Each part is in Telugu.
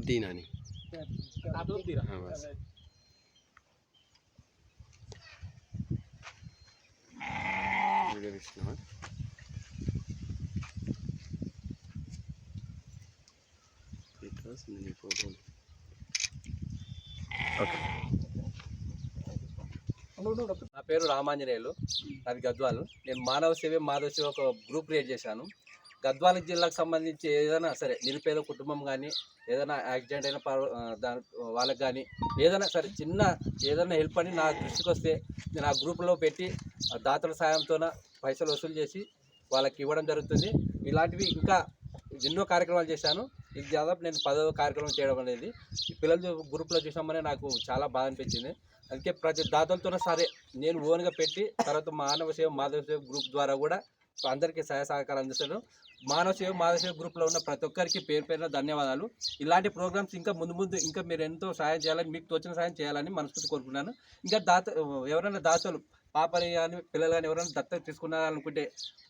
दी नानी हाँ बस वीडियो తీస్తున్నావా? Because many photos. నా పేరు రామాంజనేయులు అది గద్వాలు నేను మానవ సేవ మాధవ సేవ ఒక గ్రూప్ క్రియేట్ చేశాను గద్వాల జిల్లాకు సంబంధించి ఏదైనా సరే నిరుపేద కుటుంబం కానీ ఏదైనా యాక్సిడెంట్ అయిన దాని వాళ్ళకి కానీ ఏదైనా సరే చిన్న ఏదైనా హెల్ప్ అని నా దృష్టికి వస్తే నేను ఆ గ్రూప్లో పెట్టి దాతల సాయంతో పైసలు వసూలు చేసి వాళ్ళకి ఇవ్వడం జరుగుతుంది. ఇలాంటివి ఇంకా ఎన్నో కార్యక్రమాలు చేశాను. ఇది దాదాపు నేను పదవ కార్యక్రమం చేయడం అనేది. ఈ పిల్లల గ్రూప్లో చూసామని నాకు చాలా బాధ అనిపించింది. అందుకే ప్రతి దాతలతోనే సరే నేను ఓన్గా పెట్టి తర్వాత మానవ సేవ మాధవ సేవ గ్రూప్ ద్వారా కూడా అందరికీ సహాయ సహకారం అందిస్తారు మానవ సేవ మాధవ సేవ గ్రూప్లో ఉన్న ప్రతి ఒక్కరికి పేరు పేరున ధన్యవాదాలు. ఇలాంటి ప్రోగ్రామ్స్ ఇంకా ముందు ముందు ఇంకా మీరు ఎంతో సహాయం చేయాలని మీకు తోచిన సహాయం చేయాలని మనస్ఫూర్తి కోరుకున్నాను ఇంకా దాత ఎవరైనా దాతలు పాపని కానీ పిల్లలు కానీ ఎవరైనా దత్తత తీసుకున్నారనుకుంటే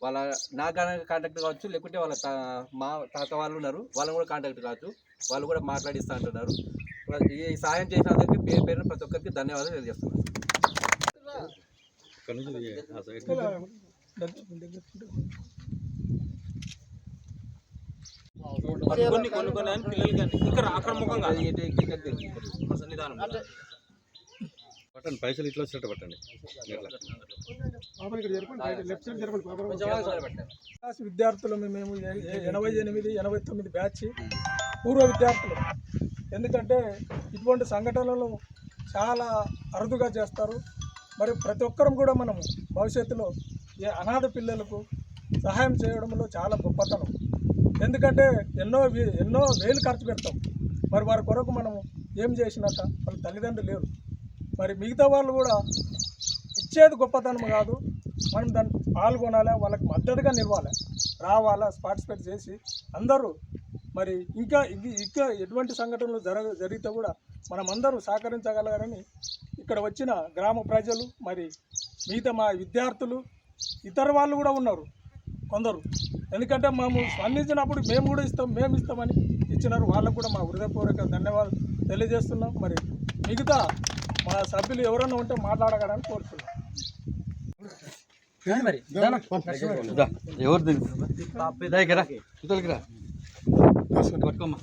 వాళ్ళ నా కాంటాక్ట్ కావచ్చు లేకుంటే వాళ్ళ తా మా తాత వాళ్ళు ఉన్నారు వాళ్ళని కూడా కాంటాక్ట్ కావచ్చు. వాళ్ళు కూడా మాట్లాడిస్తూ అంటున్నారు. ఈ సహాయం చేసినందుకు పేరు పేరున ప్రతి ఒక్కరికి ధన్యవాదాలు తెలియజేస్తున్నాను. కొన్ని కొన్ని కొన్ని అని పిల్లలు కానీ ఇక్కడ అక్కడ ముఖం కాదు. సన్నిధానం పట్టండి పైసలు ఇట్లా వచ్చేటట్టు పట్టండి. విద్యార్థులు మేము ఎనభై ఎనిమిది ఎనభై తొమ్మిది బ్యాచ్ పూర్వ విద్యార్థులు. ఎందుకంటే ఇటువంటి సంఘటనలు చాలా అరుదుగా చేస్తారు. మరి ప్రతి ఒక్కరం కూడా మనం భవిష్యత్తులో అనాథ పిల్లలకు సహాయం చేయడంలో చాలా గొప్పతనం. ఎందుకంటే ఎన్నో వే- ఎన్నో వేలు ఖర్చు పెడతాం. మరి వారి కొరకు మనము ఏం చేసినాక వాళ్ళ తల్లిదండ్రులు లేరు. మరి మిగతా వాళ్ళు కూడా ఇచ్చేది గొప్పతనం కాదు. మనం దాన్ని పాల్గొనాలి వాళ్ళకి మద్దతుగా నిలవాలి రావాలా పార్టిసిపేట్ చేసి అందరూ మరి ఇంకా ఇది ఇంకా ఎటువంటి సంఘటనలు జరగ జరిగితే కూడా మనం అందరూ సహకరించగలగాలని ఇక్కడ వచ్చిన గ్రామ ప్రజలు మరి మిగతా మా విద్యార్థులు ఇతర వాళ్ళు కూడా ఉన్నారు కొందరు. ఎందుకంటే మేము స్పందించినప్పుడు మేము కూడా ఇస్తాం మేము ఇస్తామని ఇచ్చినారు. వాళ్ళకు కూడా మా హృదయపూర్వక ధన్యవాదాలు తెలియజేస్తున్నాం. మరి మిగతా మా సభ్యులు ఎవరైనా ఉంటే మాట్లాడగలని కోరుతున్నాం. ఎవరు దగ్గర పట్టుకోమ్మా